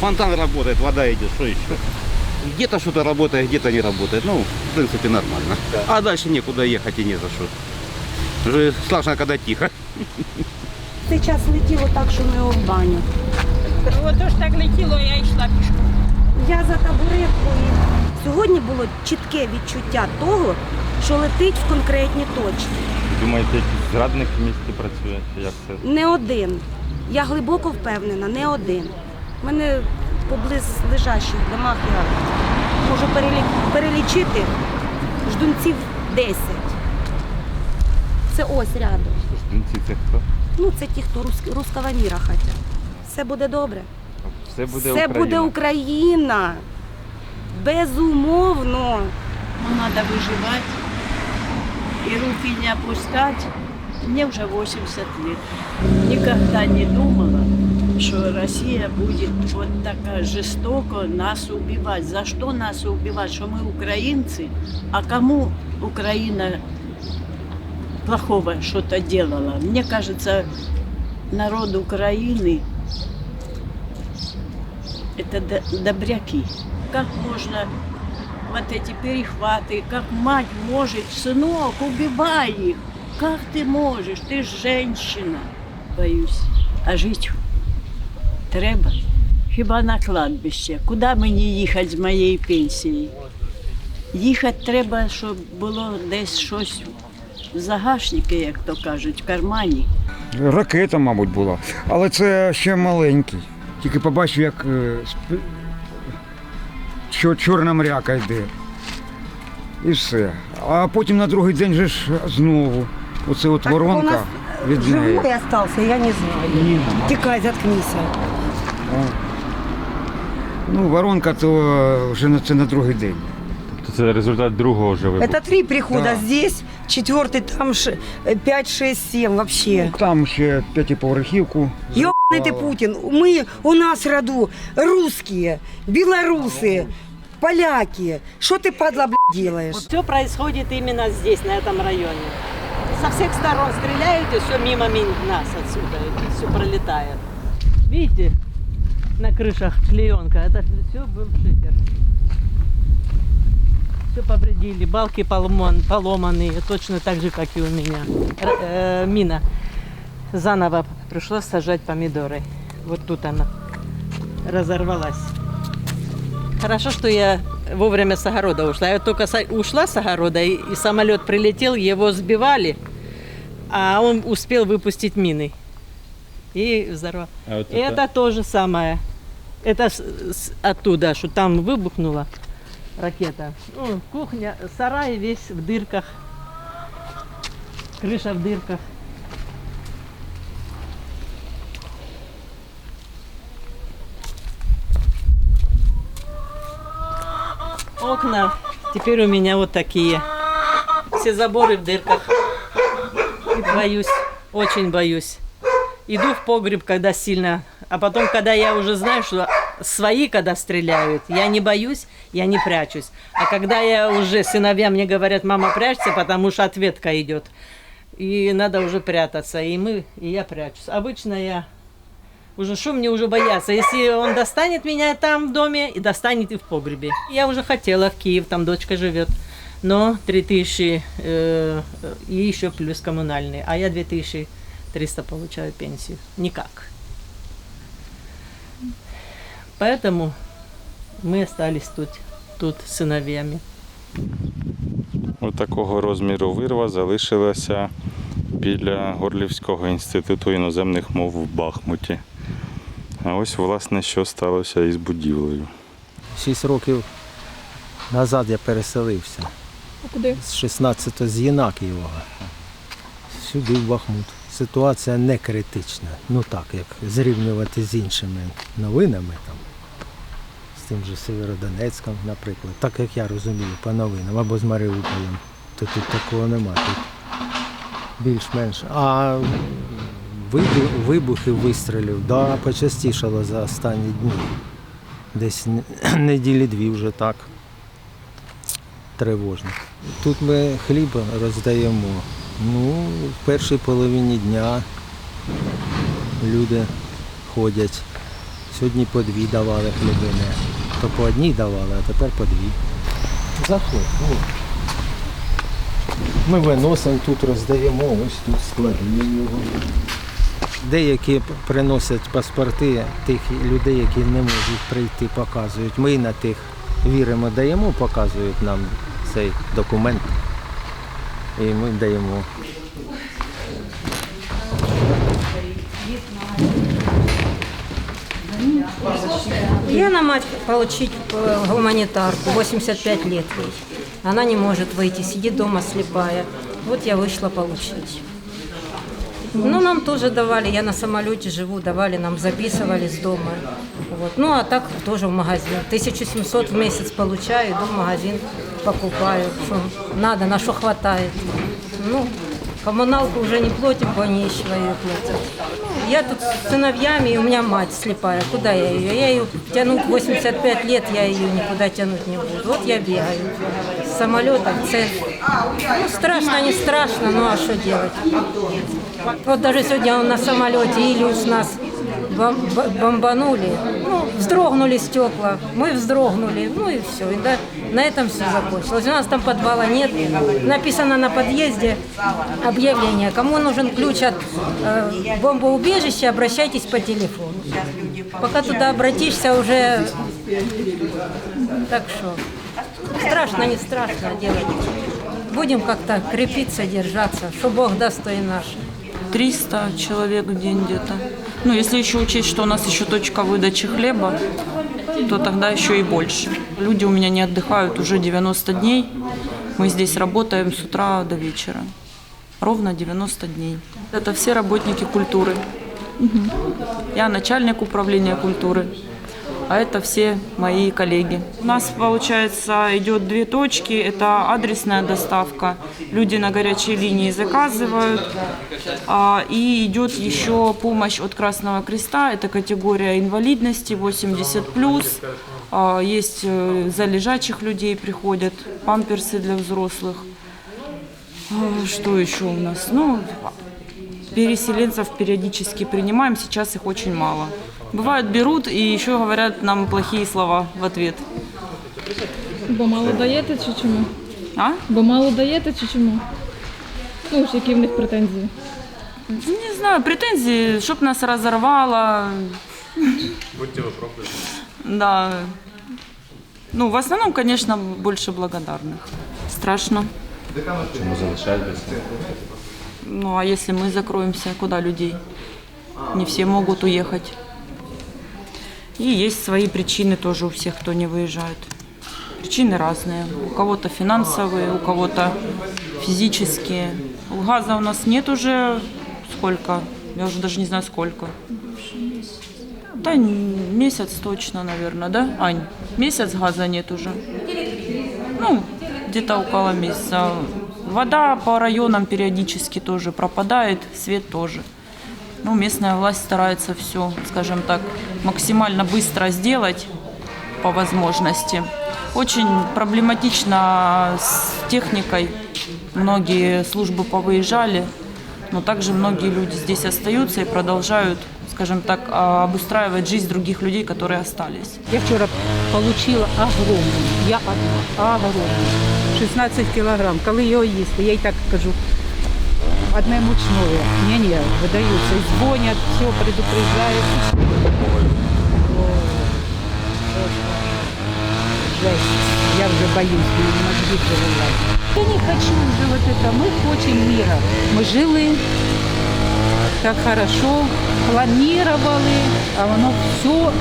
Фонтан работает, вода идет, что еще? Где-то что-то работает, где-то не работает. Ну, в принципе, нормально. А дальше некуда ехать и не за что. Уже страшно, когда тихо. Цей час летіло так, що ми в баню. Ото ж так летіло, я йшла пішком. Я за табуреткою. Сьогодні було чітке відчуття того, що летить в конкретні точки. Думаєте, якийсь зрадник в місті працює? Як це? Не один. Я глибоко впевнена, не один. У мене поблизу лежащих домах я можу перелічити ждунців 10. Це ось рядом. Ждунці це хто? Ну, це ті, хто рус- руского міра хочуть. Все буде добре. Все буде Все Україна. буде Україна. Безумовно. Ну, надо выживать и руки не опускать. Мне уже 80 лет. Никогда не думала, что Россия будет вот так жестоко нас убивать. За что нас убивать? Что мы украинцы? А кому Украина плохого что-то делала? Мне кажется, народ Украины это до- добряки. Как можно вот эти перехваты, как мать может, сынок, убивай их. Как ты можешь? Ты женщина. Боюсь. А жить треба. Хіба на кладбище. Куди мені їхати з моєї пенсії? Їхати треба, щоб було десь щось в загашнику, як то кажуть, в кармані. Ракета, мабуть, була. Але це ще маленький. Тільки побачив, як е, що чорна мряка йде. І все. А потім на другий день же ж знову. Оце от Так воронка нас від неї. Живой остался, я не знаю. Тікай, заткнися. Ну, воронка то вже на це на другий день. Тобто це результат другого вже вибуху. Это три прихода Да. здесь, четвертый там ш- э, пять, шесть, семь вообще. Там ще п'ятиповерхівку. Ёбаный ты Путин, мы у нас в роду русские, белорусы, поляки. Что ты, падла, блядь, делаешь? Все происходит именно здесь, на этом районе. Со всех сторон стреляют, и все мимо ми- нас отсюда, все пролетает. Видите, на крышах клеенка, это все был шифер. Все повредили, балки поломан- поломанные, точно так же, как и у меня. Р- э, мина. Заново пришлось сажать помидоры. Вот тут она разорвалась. Хорошо, что я вовремя с огорода ушла. Я только ушла с огорода, и, и самолет прилетел, его сбивали, а он успел выпустить мины. И взорвал. А от И это то же самое. Это с- с- оттуда, что там выбухнула ракета. Ну, кухня, сарай весь в дырках. Крыша в дырках. Окна теперь у меня вот такие. Все заборы в дырках. И боюсь, очень боюсь. Иду в погреб, когда сильно. А потом, когда я уже знаю, что свои, когда стреляют, я не боюсь, я не прячусь. А когда я уже, сыновья мне говорят, мама, прячься, потому что ответка идет. И надо уже прятаться. И мы, и я прячусь. Обычно я уже что мне уже бояться? Если он достанет меня там в доме, и достанет и в погребе. Я уже хотела в Киев, там дочка живет. Но 3000 э, и еще плюс коммунальные. А я 2300 получаю пенсию. Никак. Поэтому мы остались тут, тут с сыновьями. Ось такого розміру вирва залишилася біля Горлівського інституту іноземних мов в Бахмуті. А ось, власне, що сталося із будівлею. Шість років назад я переселився. Куди? З 16 з Єнакієвого. Сюди в Бахмут. Ситуація не критична. Ну так, як зрівнювати з іншими новинами там. З тим же Северодонецьком, наприклад. Так як я розумію, по новинам, або з Маріуполем. То тут такого нема. Тут більш-менш. А вибу- вибухи вистрілів, да, почастішало за останні дні. Десь неділі дві вже так. Тривожно. Тут ми хліб роздаємо. Ну, в першій половині дня люди ходять Сьогодні по дві давали хлібини. То по одній давали, а тепер по дві. Заходь. о. Ми виносимо тут, роздаємо, ось тут складуємо його. Деякі приносять паспорти тих людей, які не можуть прийти, показують. Ми на тих віримо, даємо, показують нам цей документ І ми даємо. Я на мать получить э, гуманитарку, 85 лет ей. Она не может выйти, сидит дома слепая. Вот я вышла получить. Ну, нам тоже давали, я на самолете живу, давали, нам записывали с дома. Вот. Ну, а так тоже в магазин. 1700 в месяц получаю, иду в магазин, покупаю. Что надо, на что хватает. Ну, коммуналку уже не платим, бо нечего ее платят. Я тут с сыновьями, и у меня мать слепая. Куда я ее? Я ее тянуть 85 лет, я ее никуда тянуть не буду. Вот я бегаю с самолета в цель. Ну, страшно, не страшно, ну а что делать? Вот даже сегодня он на самолете, Илюс нас бомбанули, ну, вздрогнули стекла, мы вздрогнули, ну и все. И да, на этом все закончилось. У нас там подвала нет, написано на подъезде объявление, кому нужен ключ от э, бомбоубежища, обращайтесь по телефону. Пока туда обратишься уже, так что страшно, не страшно делать. Будем как-то крепиться, держаться, что Бог даст, то и наше. 300 человек в день где-то. Ну, если еще учесть, что у нас еще точка выдачи хлеба, то тогда еще и больше. Люди у меня не отдыхают уже 90 дней. Мы здесь работаем с утра до вечера. Ровно 90 дней. Это все работники культуры. Я начальник управления культуры. А это все мои коллеги. У нас, получается, идет две точки. Это адресная доставка. Люди на горячей линии заказывают. А, И идет еще помощь от Красного Креста. Это категория инвалидности 80+. А, Есть э, за лежачих людей приходят, памперсы для взрослых. А, Что еще у нас? Ну, переселенцев периодически принимаем, сейчас их очень мало. Бывает, берут и еще говорят нам плохие слова в ответ. Бо мало даєте чи чому? А? Бо мало даєте чи чому? Ну, ж які в них претензії? Не знаю, претензии, чтоб нас разорвало. Будьте ви пробуйте. Да. Ну, в основном, конечно, больше благодарных. Страшно. Чому залишаєтеся? Ну, а если мы закроемся, куда людей? Не все могут уехать. И есть свои причины тоже у всех, кто не выезжает. Причины разные. У кого-то финансовые, у кого-то физические. Газа у нас нет уже сколько? Я уже даже не знаю сколько. Да, месяц точно, наверное, да, Ань? Месяц газа нет уже. Ну, где-то около месяца. Вода по районам периодически тоже пропадает, свет тоже. Ну, местная власть старается все, скажем так, максимально быстро сделать по возможности. Очень проблематично с техникой. Многие службы повыезжали, но также многие люди здесь остаются и продолжают, скажем так, а, обустраивать жизнь других людей, которые остались. Я вчора отримала огромну, я одна, огромну, 16 кілограм. Коли його їсти, я їй так кажу, одне мучное. Ні-ні, видаються, і дзвонять, все, предупреждають. Ой, просто Жесть. Я вже боюсь, мені мозги перелазять. Я не хочу уже вот это, мы хотим мира. Мы жили так хорошо, планировали, а воно все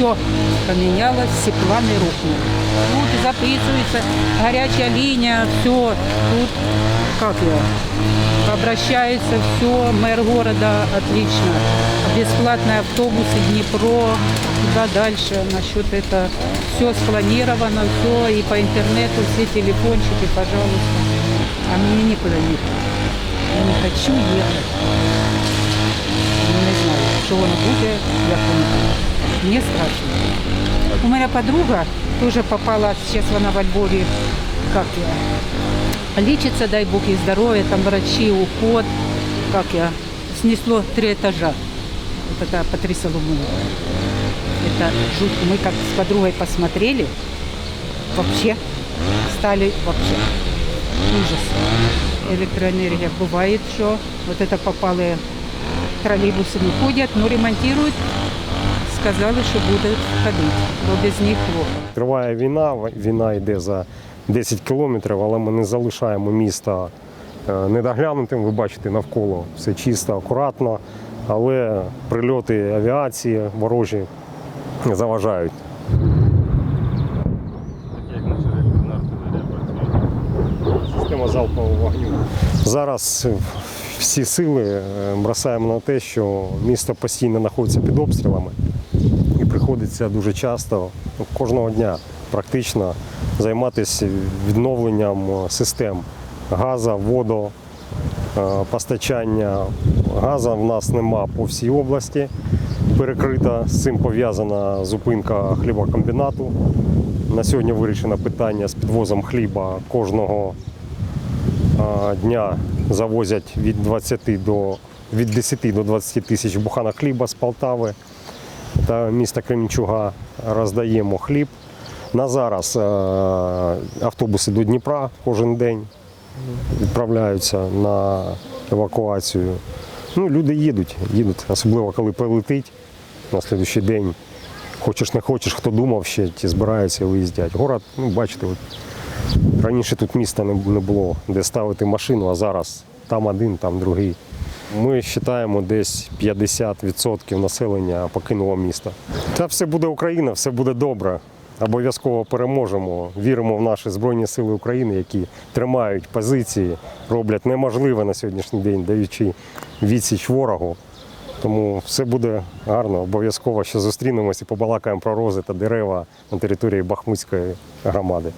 все поменялось, все планы рухнули. Тут записывается горячая линия, все, тут как я, обращается все, мэр города отлично, бесплатные автобусы Днепро, туда дальше, насчет это, все спланировано, все, и по интернету, все телефончики, пожалуйста. А мне никуда ехать. Я не хочу ехать. Ну, Не знаю, що воно буде, як воно буде. Мне страшно. У меня подруга тоже попала, сейчас она во Львове, как я, лечится, дай бог ей здоровья, там врачи, уход, как я, снесло три этажа. вот это Патриса Лумумба. Это жутко. Мы как с подругой посмотрели, вообще стали вообще ужас. Электроэнергия бывает, что вот это попали троллейбусы не ходят, но ремонтируют. Сказали, що будуть ходити, бо без них плохо. Триває війна, війна йде за 10 кілометрів, але ми не залишаємо місто е, недоглянутим. Ви бачите навколо все чисто, акуратно, але прильоти авіації ворожі заважають. Система залпового вогню. Зараз всі сили е, бросаємо на те, що місто постійно знаходиться під обстрілами приходиться дуже часто, кожного дня практично займатися відновленням е, систем газу, воду, е, постачання. Газу в нас нема по всій області. Перекрита з цим пов'язана зупинка хлібокомбінату. На сьогодні вирішено питання з підвозом хліба кожного дня завозять від 20 до від 10 до 20 тисяч буханок хліба з Полтави та міста Кремінчуга роздаємо хліб. На зараз е, автобуси до Дніпра кожен день відправляються на евакуацію. Ну, люди їдуть, їдуть, особливо коли прилетить на слідуючий день. Хочеш не хочеш, хто думав ще, ті збираються виїздять. Город, ну, бачите, от Раніше тут міста не було, де ставити машину, а зараз там один, там другий. Ми вважаємо, десь 50% населення покинуло місто. Та все буде Україна, все буде добре. Обов'язково переможемо. Віримо в наші Збройні Сили України, які тримають позиції, роблять неможливе на сьогоднішній день, даючи відсіч ворогу. Тому все буде гарно. Обов'язково ще зустрінемося і побалакаємо про рози та дерева на території Бахмутської громади.